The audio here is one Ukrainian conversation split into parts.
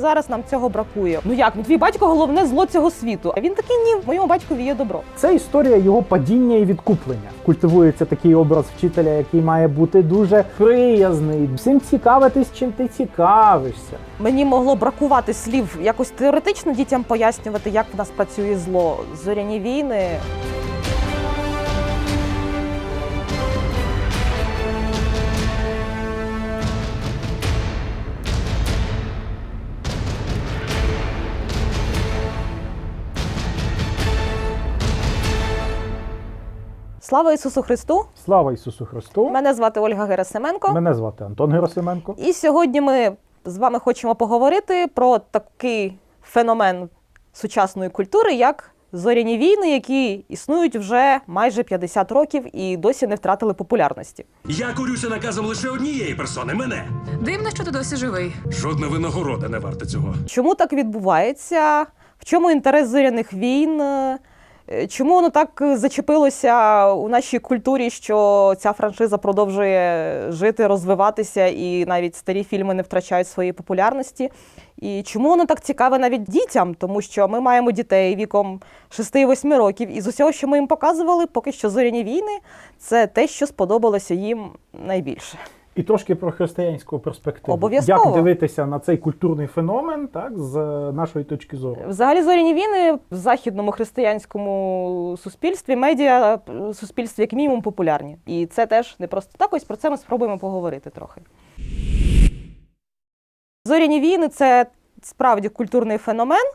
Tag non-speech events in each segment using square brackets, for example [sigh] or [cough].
Зараз нам цього бракує. Ну як? Ну твій батько головне зло цього світу. А він такий ні, моєму батькові є добро. Це історія його падіння і відкуплення. Культивується такий образ вчителя, який має бути дуже приязний, всім цікавитись, чим ти цікавишся. Мені могло бракувати слів якось теоретично дітям пояснювати, як в нас працює зло. Зоряні війни. Слава Ісусу Христу! Слава Ісусу Христу! Мене звати Ольга Герасименко. Мене звати Антон Герасименко. І сьогодні ми з вами хочемо поговорити про такий феномен сучасної культури, як зоряні війни, які існують вже майже 50 років і досі не втратили популярності. Я курюся наказом лише однієї персони мене. Дивно, що ти досі живий. Жодна винагорода не варта цього. Чому так відбувається? В чому інтерес зоряних війн? Е, Чому воно так зачепилося у нашій культурі, що ця франшиза продовжує жити, розвиватися, і навіть старі фільми не втрачають своєї популярності? І чому воно так цікаве навіть дітям? Тому що ми маємо дітей віком 6-8 років, і з усього, що ми їм показували, поки що зоряні війни це те, що сподобалося їм найбільше. І трошки про християнську перспективу. Обов'язково. Як дивитися на цей культурний феномен, так, з е, нашої точки зору. Взагалі зоряні війни в західному християнському суспільстві, медіа суспільстві як мінімум популярні. І це теж не просто так. Ось про це ми спробуємо поговорити трохи. Зоряні війни це справді культурний феномен,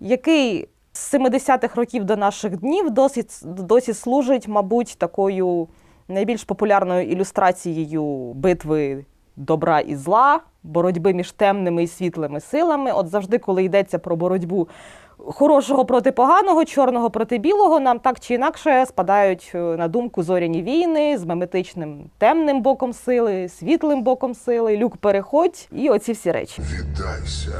який з 70-х років до наших днів досить, досі служить, мабуть, такою найбільш популярною ілюстрацією битви добра і зла, боротьби між темними і світлими силами. От завжди, коли йдеться про боротьбу хорошого проти поганого, чорного проти білого, нам так чи інакше спадають е, на думку зоряні війни з меметичним темним боком сили, світлим боком сили, люк переходь і оці всі речі. Віддайся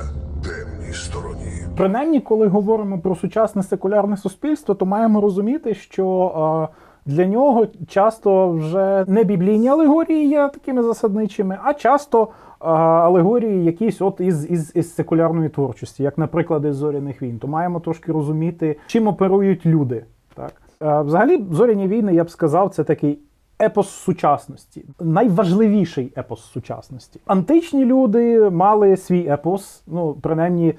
темній стороні. Принаймні, коли говоримо про сучасне секулярне суспільство, то маємо розуміти, що е, для нього часто вже не біблійні алегорії є такими засадничими, а часто алегорії якісь от із, із, із секулярної творчості, як, наприклад, із зоряних війн. То маємо трошки розуміти, чим оперують люди. Так? Е, взагалі, зоряні війни, я б сказав, це такий. Епос сучасності, найважливіший епос сучасності. Античні люди мали свій епос, ну принаймні е,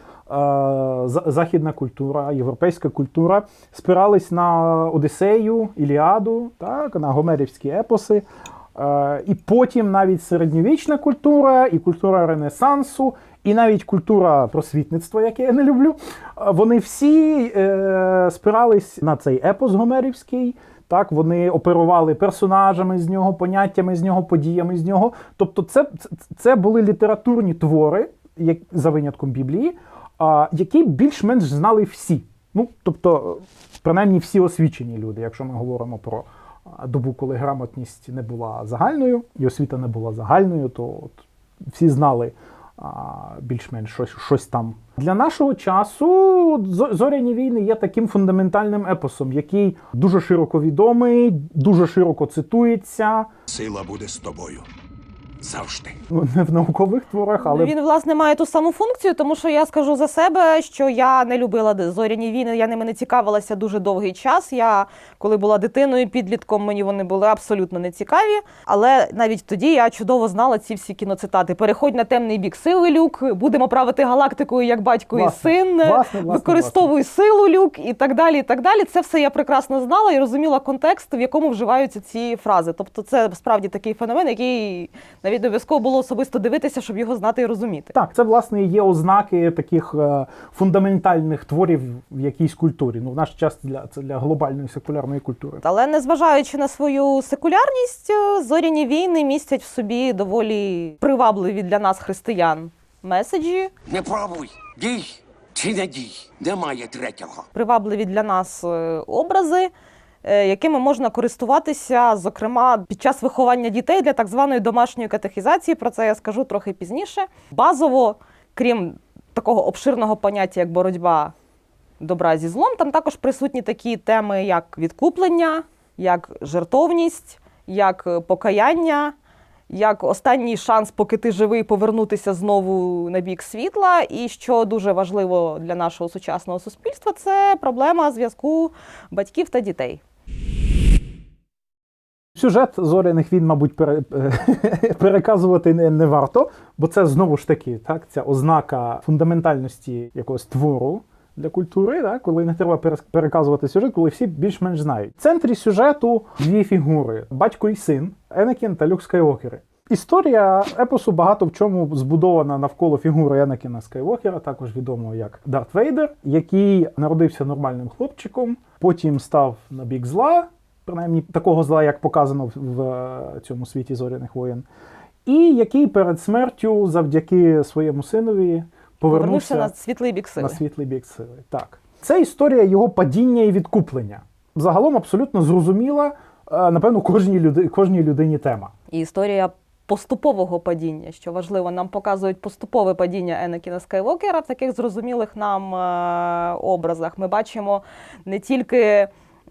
західна культура, європейська культура спирались на Одіссею, Іліаду, так, на гомерівські епоси. Е, і потім навіть середньовічна культура, і культура Ренесансу, і навіть культура просвітництва, яке я не люблю. е, Вони всі спирались на цей епос гомерівський. Так, вони оперували персонажами з нього, поняттями з нього, подіями з нього. Тобто, це, це, були літературні твори, як, за винятком Біблії, а, які більш-менш знали всі. Ну, тобто, принаймні всі освічені люди, якщо ми говоримо про добу, коли грамотність не була загальною, і освіта не була загальною, то от, всі знали більш-менш щось, щось там. Для нашого часу зоряні війни є таким фундаментальним епосом, який дуже широко відомий, дуже широко цитується. Сила буде з тобою. Завжди. Ну, не в наукових творах, але Він власне має ту саму функцію, тому що я скажу за себе, що я не любила зоряні війни. Я ними не цікавилася дуже довгий час. Я коли була дитиною, підлітком, мені вони були абсолютно не цікаві. Але навіть тоді я чудово знала ці всі кіноцитати. Переходь на темний бік сили, люк, будемо правити галактикою як батько Власне, і син. власне, власне, використовуй силу, люк і так далі. І так далі. Це все я прекрасно знала і розуміла контекст, в якому вживаються ці фрази. Тобто, це справді такий феномен, який навіть не обов'язково було особисто дивитися, щоб його знати і розуміти. Так, це власне є ознаки таких е, фундаментальних творів в якійсь культурі. Ну, в наш час для це для глобальної секулярної культури. Але незважаючи на свою секулярність, е, зоряні війни містять в собі доволі привабливі для нас християн меседжі, Не пробуй, дій чи не дій. Немає третього. привабливі для нас е, образи. Е, Якими можна користуватися, зокрема, під час виховання дітей для так званої домашньої катехізації, про це я скажу трохи пізніше. Базово, крім такого обширного поняття, як боротьба добра зі злом, там також присутні такі теми, як відкуплення, як жертовність, як е, покаяння, як останній шанс, поки ти живий, повернутися знову на бік світла. І що дуже важливо для нашого сучасного суспільства, це проблема зв'язку батьків та дітей. Сюжет зоряних він, мабуть, пере, [laughs] переказувати не, не варто, бо це знову ж таки так, ця ознака фундаментальності якогось твору для культури, так, коли не треба переказувати сюжет, коли всі більш-менш знають. В центрі сюжету дві фігури: батько і син, Енекін та Люк Скайуокери. Історія епосу багато в чому збудована навколо фігури Енекіна Скайуокера, також відомого як Дарт Вейдер, який народився нормальним хлопчиком, потім став на бік зла, принаймні такого зла, як показано в, е, цьому світі зоряних воєн, і який перед смертю, завдяки своєму синові, Повернувся повернувся на світлий бік сили. на світлий бік сили. Так. Це історія його падіння і відкуплення. Загалом абсолютно зрозуміла, е, напевно, кожній, люди, кожній людині тема. І історія поступового падіння, що важливо, нам показують поступове падіння Енакіна Скайвокера в таких зрозумілих нам е, образах. Ми бачимо не тільки.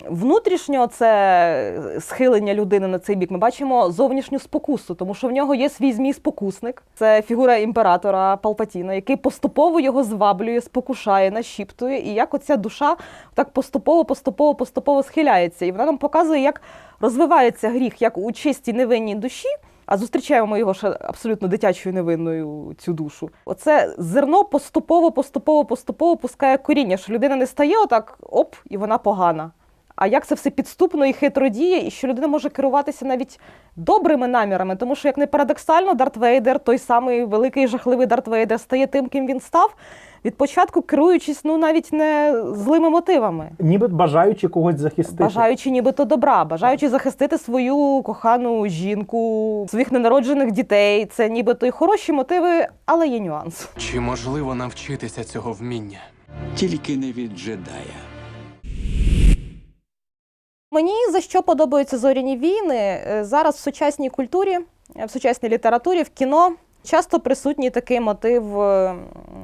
Внутрішньо це схилення людини на цей бік. Ми бачимо зовнішню спокусу, тому що в нього є свій змій спокусник. Це фігура імператора Палпатіна, який поступово його зваблює, спокушає, нашіптує, і як оця душа так поступово, поступово, поступово схиляється. І вона нам показує, як розвивається гріх як у чистій невинній душі. А зустрічаємо його ще абсолютно дитячою невинною цю душу. Оце зерно поступово, поступово, поступово пускає коріння, що людина не стає отак, оп, і вона погана. А як це все підступно і хитро діє, і що людина може керуватися навіть добрими намірами, тому що, як не парадоксально, Дарт Вейдер, той самий великий жахливий Дарт Вейдер, стає тим, ким він став, від початку керуючись ну навіть не злими мотивами. Ніби бажаючи когось захистити. Бажаючи нібито добра, бажаючи захистити свою кохану жінку, своїх ненароджених дітей. Це нібито й хороші мотиви, але є нюанс. Чи можливо навчитися цього вміння? Тільки не від джедая. Мені за що подобаються зоряні війни Е, зараз в сучасній культурі, е, в сучасній літературі, в кіно. Часто присутній такий мотив е,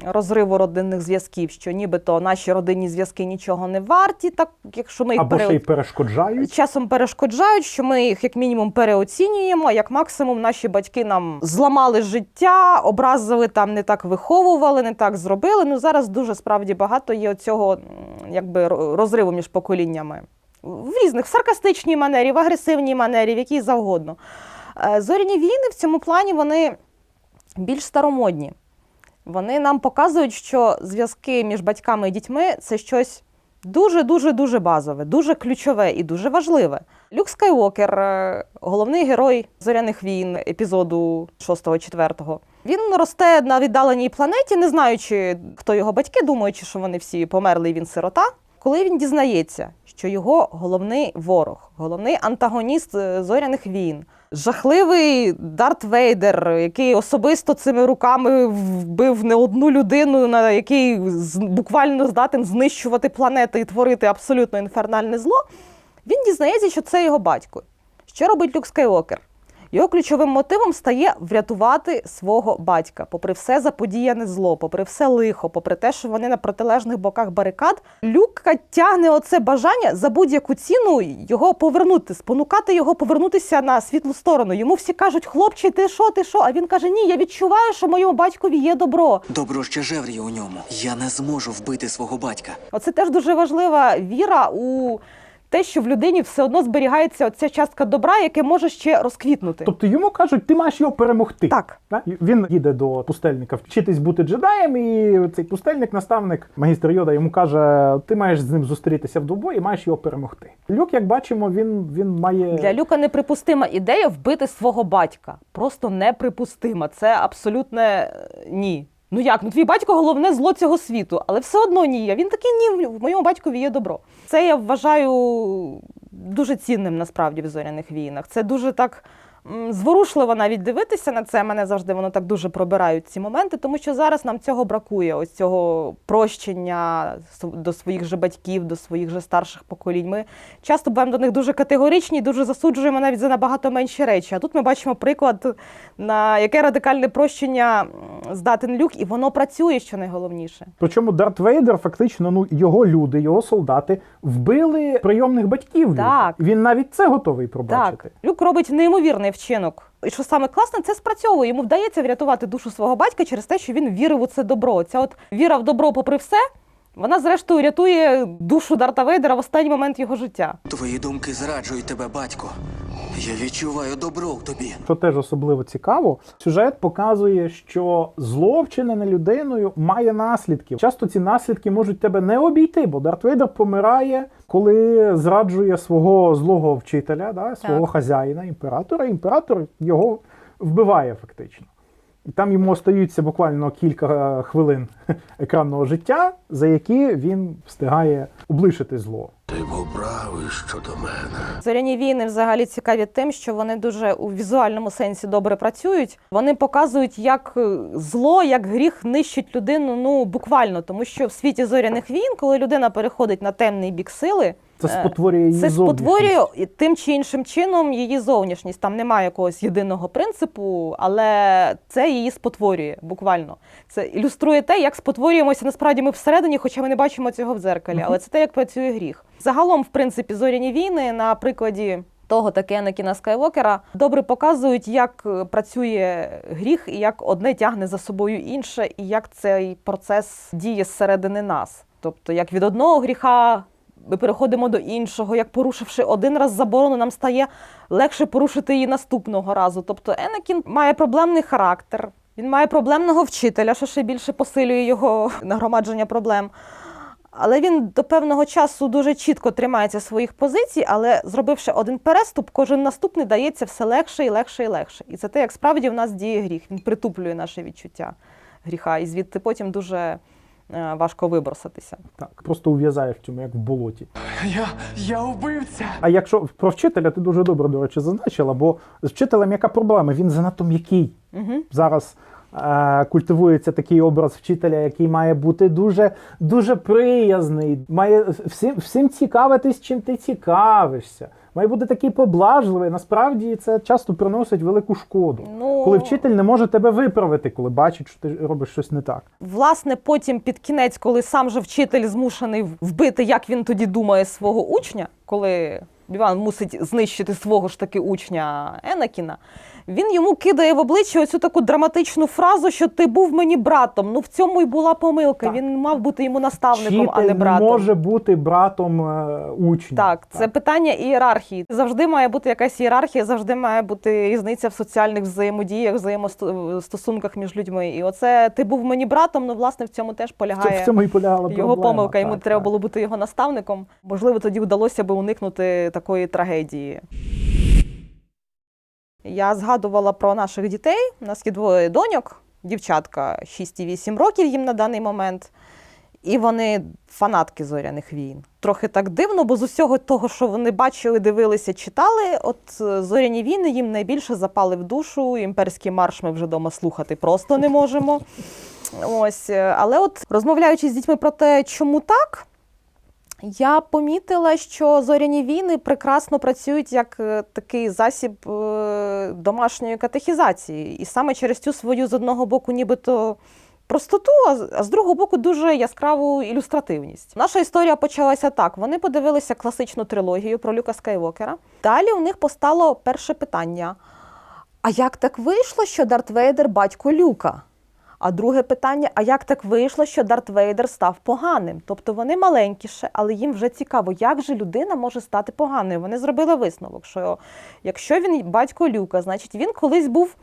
розриву родинних зв'язків, що нібито наші родинні зв'язки нічого не варті, так якщо ми їх Або ще й перешкоджають. часом перешкоджають, що ми їх як мінімум переоцінюємо, а як максимум наші батьки нам зламали життя, образили там, не так виховували, не так зробили. Ну зараз дуже справді багато є цього якби ро- розриву між поколіннями. В різних в саркастичній манері, в агресивній манері, в якій завгодно. Е, Зоряні війни в цьому плані вони більш старомодні. Вони нам показують, що зв'язки між батьками і дітьми це щось дуже дуже дуже базове, дуже ключове і дуже важливе. Люк Скайуокер, е, головний герой зоряних війн епізоду 6-4. Він росте на віддаленій планеті, не знаючи, хто його батьки, думаючи, що вони всі померли, і він сирота. Коли він дізнається, що його головний ворог, головний антагоніст е, зоряних війн, жахливий Дарт Вейдер, який особисто цими руками вбив не одну людину, на який буквально здатен знищувати планети і творити абсолютно інфернальне зло, він дізнається, що це його батько. Що робить Люк Скайуокер? Його ключовим мотивом стає врятувати свого батька, попри все заподіяне зло, попри все лихо, попри те, що вони на протилежних боках барикад. Люка тягне оце бажання за будь-яку ціну його повернути, спонукати його повернутися на світлу сторону. Йому всі кажуть, хлопче, ти що, ти що? А він каже: Ні, я відчуваю, що моєму батькові є добро. Добро ще жевріє у ньому. Я не зможу вбити свого батька. Оце теж дуже важлива віра у те, що в людині все одно зберігається оця частка добра, яке може ще розквітнути. Тобто йому кажуть, ти маєш його перемогти. Так. Він їде до пустельника вчитись бути джедаєм, і цей пустельник, наставник, магістр Йода, йому каже: ти маєш з ним зустрітися в двобої і маєш його перемогти. Люк, як бачимо, він, він має Для Люка неприпустима ідея вбити свого батька. Просто неприпустима. Це абсолютне е, ні. Ну як? Ну твій батько головне зло цього світу, але все одно ні. А він такий ні, в моєму батькові є добро. Це я вважаю дуже цінним насправді в зоряних війнах. Це дуже так. Зворушливо навіть дивитися на це. Мене завжди воно так дуже пробирають ці моменти, тому що зараз нам цього бракує. Ось цього прощення до своїх же батьків, до своїх же старших поколінь. Ми часто буваємо до них дуже категоричні, дуже засуджуємо навіть за набагато менші речі. А тут ми бачимо приклад, на яке радикальне прощення здатен люк, і воно працює, що найголовніше. Причому Дарт Вейдер, фактично, ну його люди, його солдати вбили прийомних батьків. Так. Він навіть це готовий пробачити. Так, люк робить неймовірний вчинок. І що саме класне, це спрацьовує. Йому вдається врятувати душу свого батька через те, що він вірив у це добро. Ця от віра в добро, попри все, вона зрештою рятує душу Дарта Вейдера в останній момент його життя. Твої думки зраджують тебе, батько. Я відчуваю добро в тобі. Що теж особливо цікаво, сюжет показує, що зло вчинене людиною має наслідки. Часто ці наслідки можуть тебе не обійти, бо Дарт Вейдер помирає, коли зраджує свого злого вчителя, да, свого Так. хазяїна, імператора. Імператор його вбиває фактично. І там йому остаються буквально кілька хвилин [laughs] екранного життя, за які він встигає облишити зло. Ти був правий щодо мене. Зоряні війни взагалі цікаві тим, що вони дуже у візуальному сенсі добре працюють. Вони показують, як е, зло, як гріх нищить людину. Ну буквально, тому що в світі зоряних війн, коли людина переходить на темний бік сили, Це спотворює її це спотворює тим чи іншим чином її зовнішність. Там немає якогось єдиного принципу, але це її спотворює буквально. Це ілюструє те, як спотворюємося насправді ми всередині, хоча ми не бачимо цього в дзеркалі. Але це те, як працює гріх. Загалом, в принципі, зоряні війни на прикладі. Того таки Енакіна Скайвокера добре показують, як е, працює гріх, і як одне тягне за собою інше, і як цей процес діє зсередини нас. Тобто, як від одного гріха переходимо до іншого, як порушивши один раз заборону, нам стає легше порушити її наступного разу. Тобто Енакін має проблемний характер, він має проблемного вчителя, що ще більше посилює його [laughs] нагромадження проблем. Але він до певного часу дуже чітко тримається своїх позицій, але зробивши один переступ, кожен наступний дається все легше і легше і легше. І це те, як справді в нас діє гріх. Він притуплює наше відчуття гріха, і звідти потім дуже важко виброситися. Так, просто ув'язає в цьому, як в болоті. Я. я убивця. А якщо про вчителя, ти дуже добре, до речі, зазначила, бо з вчителем яка проблема? Він занадто м'який. Угу. Зараз е, культивується такий образ вчителя, який має бути дуже, дуже приязний, має всім, всім цікавитись, чим ти цікавишся. Має бути такий поблажливий. Насправді це часто приносить велику шкоду. Ну, Коли вчитель не може тебе виправити, коли бачить, що ти робиш щось не так. Власне, потім під кінець, коли сам же вчитель змушений вбити, як він тоді думає свого учня, коли Іван мусить знищити свого ж таки учня Енакіна, він йому кидає в обличчя оцю таку драматичну фразу, що ти був мені братом. Ну в цьому й була помилка. Так. Він мав бути йому наставником, Вчитель а не братом. може бути братом е, учня. Так, це питання ієрархії. Завжди має бути якась ієрархія, завжди має бути різниця в соціальних взаємодіях, взаємостосунках між людьми. І оце ти був мені братом. Ну, власне, в цьому теж полягає в цьому і полягала його проблема. помилка. Йому Так, треба так. було бути його наставником. Можливо, тоді вдалося би уникнути такої трагедії. Я згадувала про наших дітей. У нас є двоє доньок, дівчатка 6 і 8 років їм на даний момент. І вони фанатки зоряних війн. Трохи так дивно, бо з усього того, що вони бачили, дивилися, читали, от е, зоряні війни їм найбільше запали в душу. Імперський марш ми вже вдома слухати просто не можемо. [laughs] Ось, е, але от розмовляючи з дітьми про те, чому так, я помітила, що зоряні війни прекрасно працюють як е, такий засіб е, домашньої катехізації. І саме через цю свою з одного боку, нібито простоту, а з- другого боку, дуже яскраву ілюстративність. Наша історія почалася так: вони подивилися класичну трилогію про Люка Скайвокера. Далі у них постало перше питання: а як так вийшло, що Дарт Вейдер батько Люка? А друге питання: а як так вийшло, що Дарт Вейдер став поганим? Тобто вони маленькі ще, але їм вже цікаво, як же людина може стати поганою. Вони зробили висновок, що якщо він батько Люка, значить він колись був.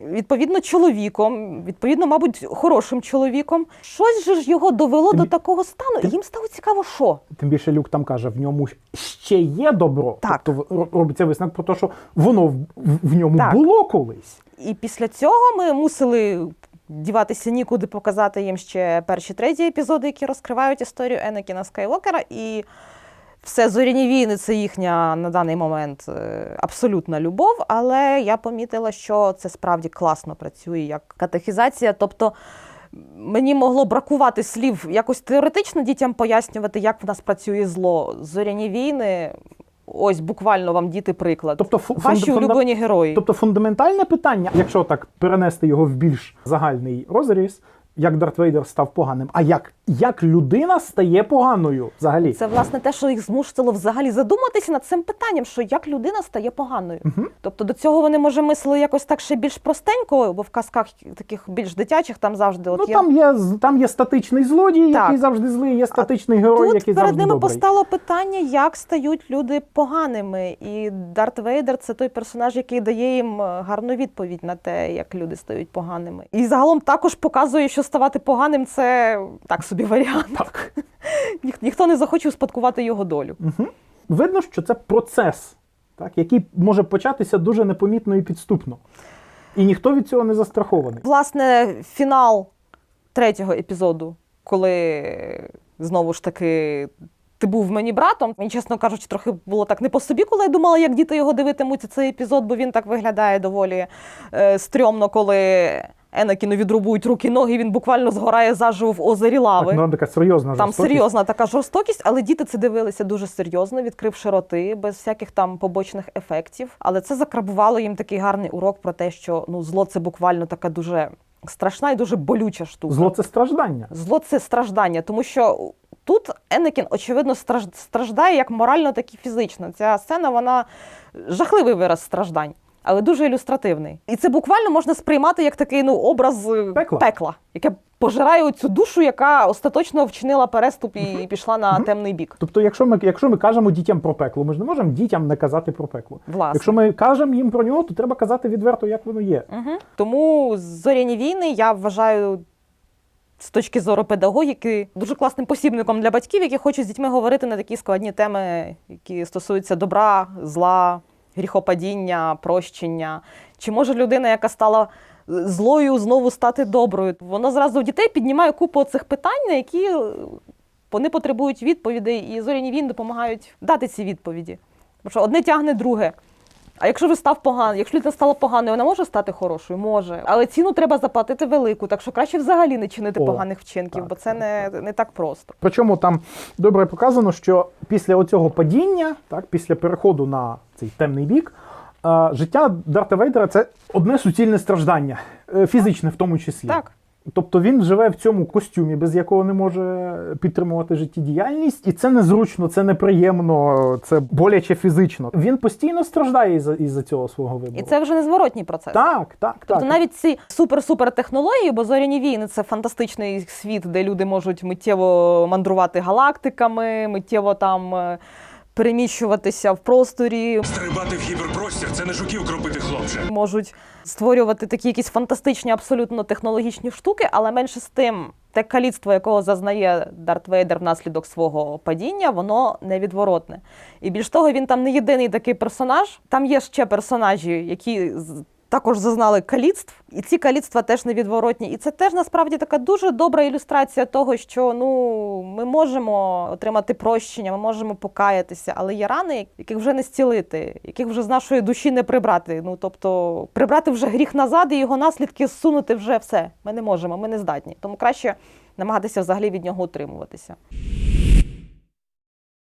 Відповідно, чоловіком, відповідно, мабуть, хорошим чоловіком. Щось же ж його довело Тим- до такого стану, і їм стало цікаво, що. Тим більше Люк там каже, в ньому ще є добро. Так. Тобто ро- робиться висновок про те, що воно в, в- в ньому Так. було колись. І після цього ми мусили діватися нікуди показати їм ще перші треті епізоди, які розкривають історію Енакіна Скайвокера. І все зоряні війни це їхня на даний момент е, абсолютна любов. Але я помітила, що це справді класно працює як катехізація. Тобто мені могло бракувати слів якось теоретично дітям пояснювати, як в нас працює зло. Зоряні війни. Ось буквально вам діти приклад. Тобто Ваші фунда- улюблені герої. Тобто фундаментальне питання, якщо так перенести його в більш загальний розріз, як Дарт Вейдер став поганим, а як, як людина стає поганою взагалі. Це власне те, що їх змусило взагалі задуматися над цим питанням, що як людина стає поганою. Тобто до цього вони може мислили якось так ще більш простенько, бо в казках таких більш дитячих там завжди от Ну є. там є там є статичний злодій, Так. який завжди злий, є статичний герой, Тут який перед завжди ними добрий. постало питання, як стають люди поганими. І Дарт Вейдер це той персонаж, який дає їм е, гарну відповідь на те, як люди стають поганими. І загалом також показує, що ставати поганим це так собі варіант. Так. [laughs] Ніх- ніхто не захоче успадкувати його долю. Видно, що це процес, так, який може початися дуже непомітно і підступно. І ніхто від цього не застрахований. Власне, фінал третього епізоду, коли знову ж таки. Ти був мені братом. Мені, чесно кажучи, трохи було так не по собі, коли я думала, як діти його дивитимуться цей епізод, бо він так виглядає доволі е, стрьомно, коли Енакіну відрубують руки ноги, він буквально згорає заживо в озері лави. Так, ну, така серйозна Там жорстокість. серйозна така жорстокість, але діти це дивилися дуже серйозно, відкривши роти, без всяких там побочних ефектів. Але це закрабувало їм такий гарний урок про те, що ну зло це буквально така дуже страшна і дуже болюча штука. Зло це страждання. Зло це страждання, тому що тут Енекін, очевидно, страждає як морально, так і фізично. Ця сцена вона жахливий вираз страждань. Але дуже ілюстративний. І це буквально можна сприймати як такий ну, образ е, Пекла. яке пожирає цю душу, яка остаточно вчинила переступ і пішла на темний бік. Тобто, якщо ми, якщо ми кажемо дітям про пекло, ми ж не можемо дітям не казати про пекло. Власне. Якщо ми кажемо їм про нього, то треба казати відверто, як воно є. Угу. Тому зоряні війни я вважаю. З точки зору педагогіки, дуже класним посібником для батьків, які хочуть з дітьми говорити на такі складні теми, які стосуються добра, зла, гріхопадіння, прощення. Чи може людина, яка стала злою, знову стати доброю? Воно зразу в дітей піднімає купу цих питань, на які е, вони потребують відповідей, і зоряні війни допомагають дати ці відповіді. Тому що одне тягне друге. А якщо вже став поганий, якщо людина стала поганою, вона може стати хорошою? Може. Але ціну треба заплатити велику, так що краще взагалі не чинити О, поганих вчинків, так, бо це не, не так просто. Причому там добре показано, що після оцього падіння, так, після переходу на цей темний бік, е, життя Дарта Вейдера це одне суцільне страждання, е, фізичне в тому числі. Так. Тобто він живе в цьому костюмі, без якого не може підтримувати життєдіяльність, і це незручно, це неприємно, це боляче фізично. Він постійно страждає із-за, із-за цього свого вибору. І це вже незворотній процес. так, так, Тобто так. навіть ці супер-супер технології, бо зоряні війни це фантастичний світ, де люди можуть миттєво мандрувати галактиками, миттєво там е, переміщуватися в просторі, Стрибати в гіперпростір це не жуків кропити, хлопче. можуть створювати такі якісь фантастичні, абсолютно технологічні штуки, але менше з тим, те каліцтво, якого зазнає Дарт Вейдер внаслідок свого падіння, воно невідворотне. І більш того, він там не єдиний такий персонаж. Там є ще персонажі, які з- також зазнали каліцтв, і ці каліцтва теж невідворотні. І це теж насправді така дуже добра ілюстрація того, що ну ми можемо отримати прощення, ми можемо покаятися, але є рани, яких вже не зцілити, яких вже з нашої душі не прибрати. Ну тобто прибрати вже гріх назад і його наслідки зсунути вже все. Ми не можемо, ми не здатні. Тому краще намагатися взагалі від нього утримуватися.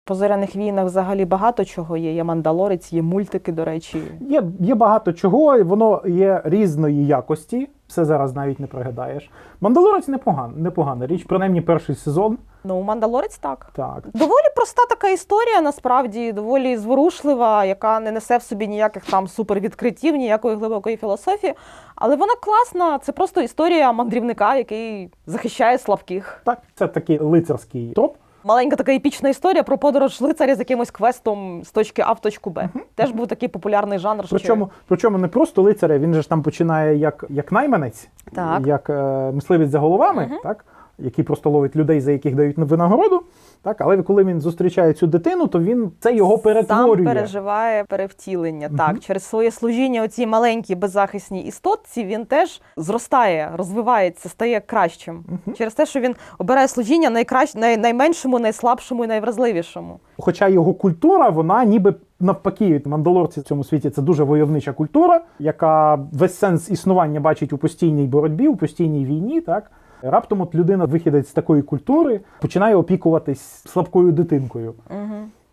По зоряних війнах взагалі багато чого є. Є мандалорець, є мультики, до речі. Є, є багато чого, і воно є різної якості. Все зараз навіть не пригадаєш. Мандалорець непоган, непогана річ, принаймні перший сезон. Ну, мандалорець так. Так. Доволі проста така історія, насправді, доволі зворушлива, яка не несе в собі ніяких там супервідкриттів, ніякої глибокої філософії. Але вона класна. Це просто історія мандрівника, який захищає слабких. Так, це такий лицарський троп. Маленька така епічна історія про подорож лицаря з якимось квестом з точки А в точку Б. Теж був такий популярний жанр. Причому що... причому не просто лицаря, він же ж там починає як, як найманець, Так. як е, мисливець за головами, так, який просто ловить людей, за яких дають винагороду. Так, але коли він зустрічає цю дитину, то він це його Сам перетворює. переживає перевтілення. Так, через своє служіння оцій маленькій беззахисній істотці він теж зростає, розвивається, стає кращим. Через те, що він обирає служіння найкращ... най... найменшому, найслабшому і найвразливішому. Хоча його культура, вона ніби навпаки, мандалорці в цьому світі це дуже войовнича культура, яка весь сенс існування бачить у постійній боротьбі, у постійній війні. Так раптом от людина, вихідець з такої культури, починає опікуватись слабкою дитинкою.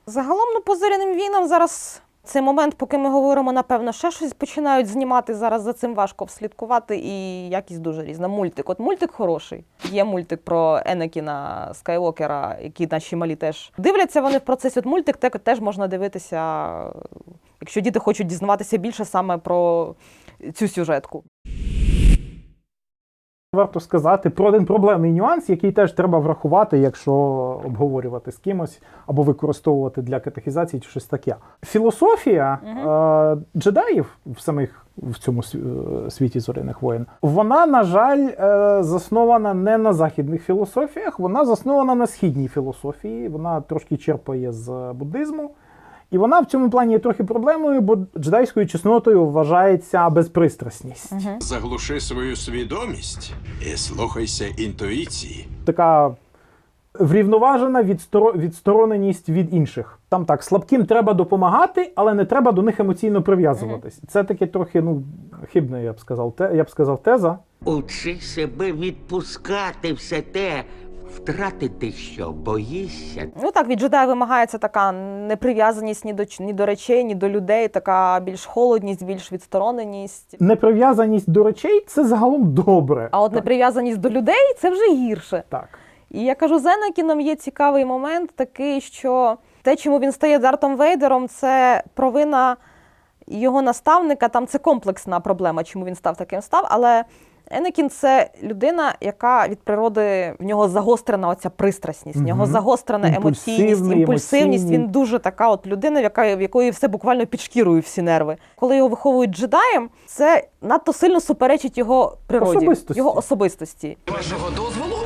Загалом, ну, по зоряним війнам зараз Цей момент, поки ми говоримо, напевно, ще щось починають знімати. Зараз за цим важко вслідкувати, і якість дуже різна. Мультик. От мультик хороший. Є мультик про Енекіна Скайуокера, який наші малі теж дивляться вони в процесі. От мультик те- теж можна дивитися, якщо діти хочуть дізнаватися більше саме про цю сюжетку. Варто сказати про один проблемний нюанс, який теж треба врахувати, якщо обговорювати з кимось або використовувати для катехізації чи щось таке. Філософія е, джедаїв в самих в цьому е, світі зоряних воєн, вона, на жаль, е, заснована не на західних філософіях, вона заснована на східній філософії. Вона трошки черпає з буддизму. І вона в цьому плані є трохи проблемою, бо джедайською чеснотою вважається безпристрасність. Заглуши свою свідомість і слухайся інтуїції. така врівноважена відсторо- відстороненість від інших. Там так, слабким треба допомагати, але не треба до них емоційно прив'язуватись. Це таке трохи, ну, хибне, я б сказав, те, я б сказав, теза. Учи себе відпускати все те, втратити що боїшся. Ну так, від джедая вимагається така неприв'язаність ні до ні до речей, ні до людей, така більш холодність, більш відстороненість. Неприв'язаність до речей це загалом добре. А от неприв'язаність до людей це вже гірше. Так. І я кажу, з Енакіном є цікавий момент такий, що те, чому він стає Дартом Вейдером, це провина його наставника. Там це комплексна проблема, чому він став таким став. Але Енакін це людина, яка від природи в нього загострена оця пристрасність, в нього загострена емоційність, імпульсивність. Він дуже така от людина, в яка в якої все буквально під шкірою всі нерви. Коли його виховують джедаєм, це надто сильно суперечить його природі, Особистості. його особистості. Вашого дозволу?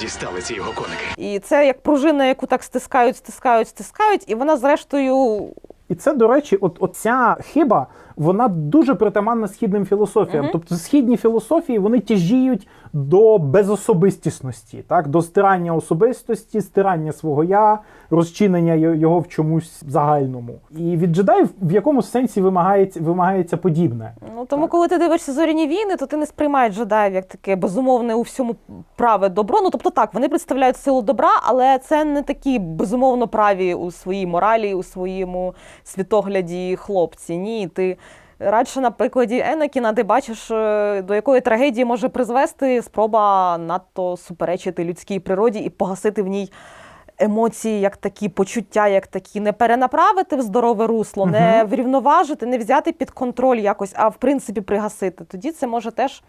Дістали ці його коники. І це як пружина, яку так стискають, стискають, стискають, і вона, зрештою, І це, до речі, от оця хиба, вона дуже притаманна східним філософіям. Тобто східні філософії вони тяжіють до безособистісності, так? до стирання особистості, стирання свого я, розчинення його в чомусь загальному. І від джедаїв в якомусь сенсі вимагається, вимагається подібне. ну тому, коли ти дивишся зоряні війни, то ти не сприймаєш джедаїв як таке безумовне у всьому праве добро. Ну тобто так, вони представляють силу добра, але це не такі безумовно праві у своїй моралі, у своєму світогляді хлопці. Ні, ти. Радше на прикладі Енакіна ти бачиш, е, до якої трагедії може призвести спроба надто суперечити людській природі і погасити в ній емоції, як такі, почуття, як такі, не перенаправити в здорове русло, не врівноважити, не взяти під контроль якось, а в принципі пригасити. Тоді це може теж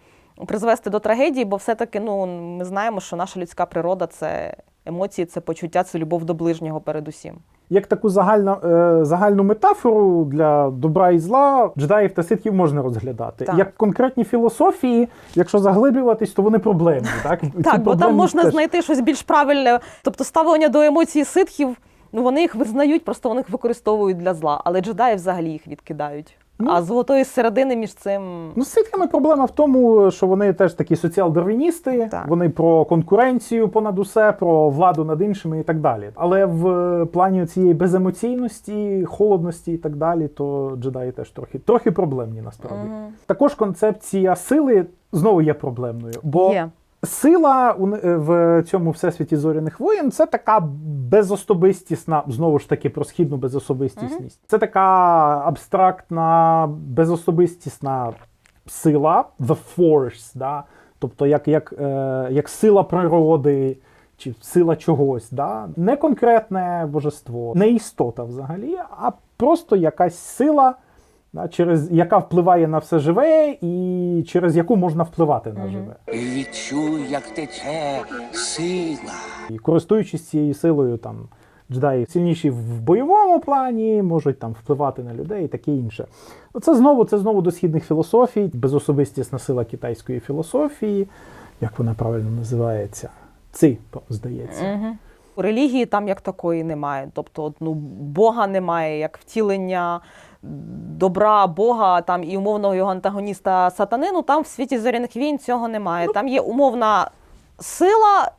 призвести до трагедії, бо все-таки ну, ми знаємо, що наша людська природа це емоції, це почуття, це любов до ближнього передусім. Як таку загальну, е, загальну метафору для добра і зла джедаїв та ситхів можна розглядати. Так. Як конкретні філософії, якщо заглиблюватись, то вони проблемні. Так, Так, бо там можна теж- знайти щось більш правильне. Тобто ставлення до емоцій ситхів, ну вони їх визнають, просто вони їх використовують для зла. Але джедаї взагалі їх відкидають. А золотої середини між цим. Ну, з проблема в тому, що вони теж такі соціал-дарвіністи, Так. вони про конкуренцію понад усе, про владу над іншими і так далі. Але в плані цієї беземоційності, холодності і так далі, то джедаї теж трохи, трохи проблемні насправді. Також концепція сили знову є проблемною, бо Є. Сила е, в цьому всесвіті зоряних воєн це така безособистісна, знову ж таки, про східну безособистісність. Це така абстрактна, безособистісна сила, the force, да? тобто як, як, е, як сила природи. Чи сила чогось, да? не конкретне божество, не істота взагалі, а просто якась сила? Через, яка впливає на все живе і через яку можна впливати на живе. Відчуй, як тече сила. І користуючись цією силою, там джедаї сильніші в бойовому плані, можуть там впливати на людей і таке інше. Ну, Це знову, це знову до східних філософій, безособистісна сила китайської філософії, як вона правильно називається. Ци, здається. Релігії там як такої немає. Тобто, ну, Бога немає, як втілення добра Бога там і умовного його антагоніста сатани. Ну там в світі зоряних війн цього немає. Там є умовна сила,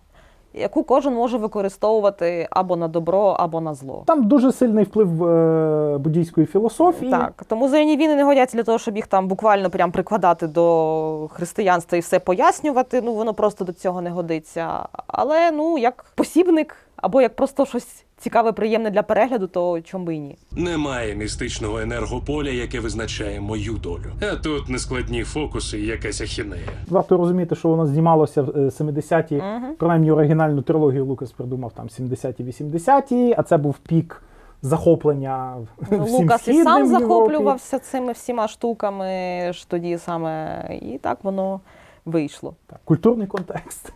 яку кожен може використовувати або на добро, або на зло. Там дуже сильний вплив е, буддійської філософії. Так, тому зоряні війни не годяться для того, щоб їх там буквально прям прикладати до християнства і все пояснювати. Ну воно просто до цього не годиться. Але ну як посібник або як просто щось цікаве, приємне для перегляду, то чому би і ні. Немає містичного енергополя, яке визначає мою долю. А тут нескладні фокуси і якась ахінея. Варто розуміти, що воно знімалося в е, 70-ті, принаймні оригінальну трилогію Лукас придумав там 70-ті, 80-ті, а це був пік захоплення всім Лукас і східним сам в Європі. захоплювався цими всіма штуками ж тоді саме, і так воно вийшло. Так, культурний контекст.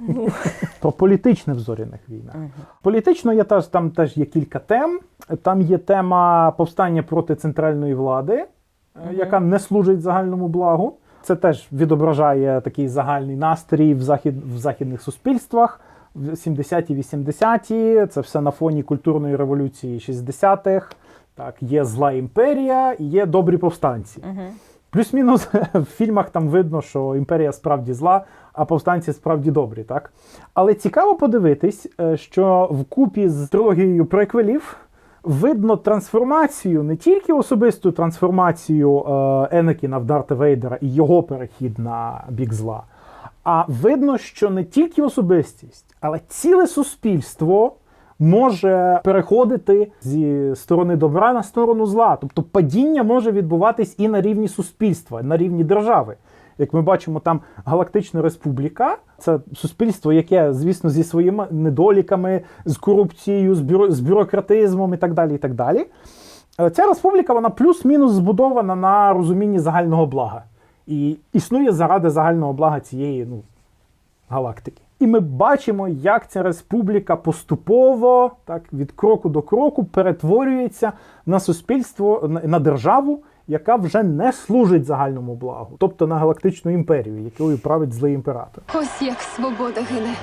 Про політичне в зоряних війнах. Політично є теж, там теж є кілька тем. Там є тема повстання проти центральної влади, е, яка не служить загальному благу. Це теж відображає такий загальний настрій в, захід, в західних суспільствах. В 70-ті, 80-ті, це все на фоні культурної революції 60-х. Так, є зла імперія є добрі повстанці. Плюс-мінус [laughs] в фільмах там видно, що імперія справді зла, а повстанці справді добрі, так? Але цікаво подивитись, е, що вкупі з трилогією приквелів видно трансформацію, не тільки особисту трансформацію е, Енекіна в Дарта Вейдера і його перехід на бік зла, а видно, що не тільки особистість, але ціле суспільство може переходити зі сторони добра на сторону зла. Тобто падіння може відбуватись і на рівні суспільства, на рівні держави. Як ми бачимо, там Галактична Республіка це суспільство, яке, звісно, зі своїми недоліками, з корупцією, з, бюро, з бюрократизмом і так далі. і так далі. Е, Ця республіка вона плюс-мінус збудована на розумінні загального блага. І існує заради загального блага цієї ну, галактики. І ми бачимо, як ця республіка поступово, так, від кроку до кроку перетворюється на суспільство, на, державу, яка вже не служить загальному благу, тобто на галактичну імперію, якою править злий імператор. Ось як свобода гине.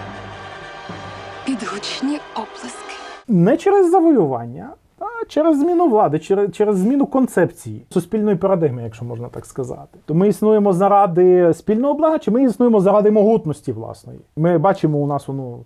Під гучні оплески. Не через завоювання, а через зміну влади, через, через зміну концепції суспільної парадигми, якщо можна так сказати. То ми існуємо заради спільного блага, чи ми існуємо заради могутності власної. Ми бачимо у нас воно.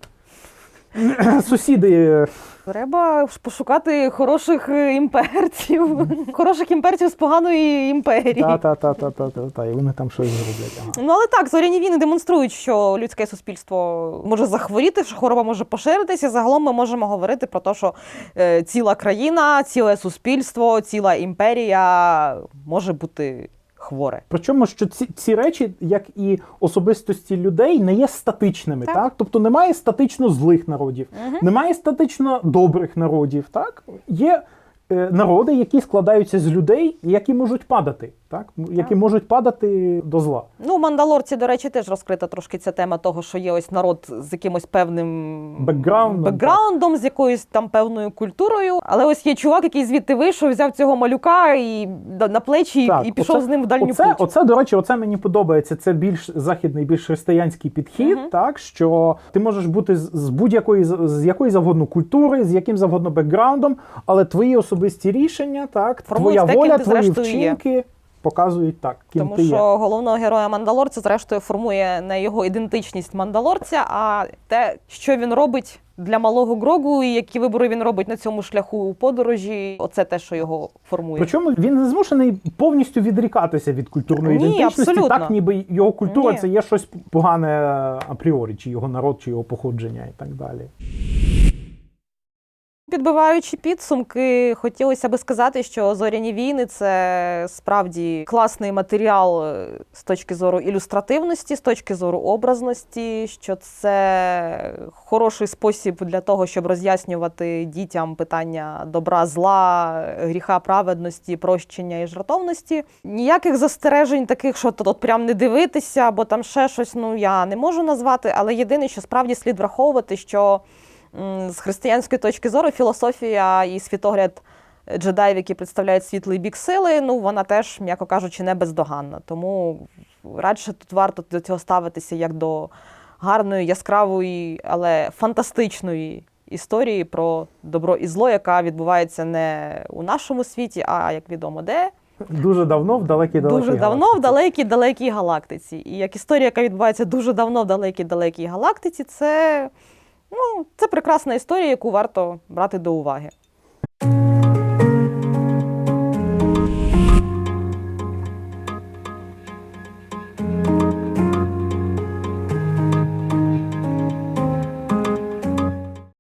[clears throat] Сусіди Треба пошукати хороших е, імперців, хороших імперців з поганої імперії. та та та та та та та і вони там щось зроблять. Ну але так, зоряні війни демонструють, що людське суспільство може захворіти, що хвороба може поширитися. Загалом ми можемо говорити про те, що е, ціла країна, ціле суспільство, ціла імперія може бути хворе. Причому, що ці, ці речі, як і особистості людей, не є статичними, так? Так. Тобто немає статично злих народів, немає статично добрих народів. Так? Є народи, які складаються з людей, які можуть падати, так? Які можуть падати до зла. Ну, в Мандалорці, до речі, теж розкрита трошки ця тема того, що є ось народ з якимось певним Бекграундом, бекграундом, з якоюсь там певною культурою. Але ось є чувак, який звідти вийшов, взяв цього малюка і на плечі Так, і пішов оце- з ним в дальню оце, путь. Оце, до речі, оце мені подобається. Це більш західний, більш християнський підхід, так що ти можеш бути з, будь-якої з з якої завгодно культури, з яким завгодно бекграундом, але твої особисті рішення, так, Формують твоя те, воля, твої зрештою є. показують так, ким Тому ти що є. головного героя Мандалорця, зрештою, формує не його ідентичність Мандалорця, а те, що він робить для малого Грогу, і які вибори він робить на цьому шляху у подорожі. Оце те, що його формує. Причому він не змушений повністю відрікатися від культурної Ні, ідентичності, абсолютно. так ніби його культура Ні. це є щось погане апріорі, чи його народ, чи його походження і так далі. Підбиваючи підсумки, хотілося би сказати, що зоряні війни це справді класний матеріал е, з точки зору ілюстративності, з точки зору образності, що це хороший спосіб для того, щоб роз'яснювати дітям питання добра, зла, гріха, праведності, прощення і жертовності. Ніяких застережень таких, що тут от прям не дивитися, або там ще щось, ну я не можу назвати, але єдине, що справді слід враховувати, що з християнської точки зору філософія і світогляд джедаїв, які представляють світлий бік сили, ну вона теж, м'яко кажучи, не бездоганна. Тому радше тут варто до цього ставитися як до гарної, яскравої, але фантастичної історії про добро і зло, яка відбувається не у нашому світі, а як відомо, де Дуже давно в далекій далекій дуже давно в далекій далекій галактиці. І як історія, яка відбувається дуже давно в далекій далекій галактиці, це, ну, це прекрасна історія, яку варто брати до уваги.